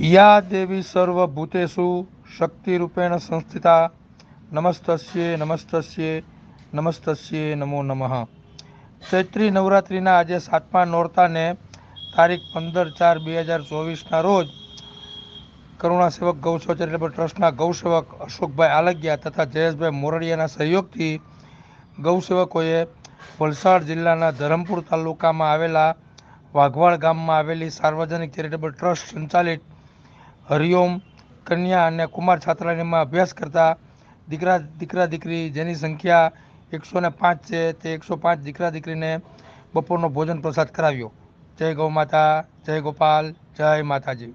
યા દેવી સર્વભૂતેષુ શક્તિરૂપેણ સંસ્થિતા. નમસ્તસ્યે નમસ્તસ્યે નમસ્તસ્યે નમો નમઃ. ચૈત્રી નવરાત્રિના આજે સાતમા નોરતાને તારીખ પંદર ચાર બે હજાર ચોવીસના રોજ કરુણા સેવક ગૌસેવક ચેરિટેબલ ટ્રસ્ટના ગૌસેવક અશોકભાઈ આલગિયા તથા જયેશભાઈ મોરડિયાના સહયોગથી ગૌસેવકોએ વલસાડ જિલ્લાના ધરમપુર તાલુકામાં આવેલા વાઘવાડ ગામમાં આવેલી સાર્વજનિક ચેરિટેબલ ટ્રસ્ટ સંચાલિત હરિઓમ, કન્યા અને કુમાર છાત્રાલયમાં અભ્યાસ કરતા દીકરા દીકરા, દીકરી જેની સંખ્યા એકસો ને પાંચ છે, તે એકસો પાંચ દીકરા, દીકરીને બપોરનો ભોજન પ્રસાદ કરાવ્યો. જય ગૌ માતા, જય ગોપાલ, જય માતાજી.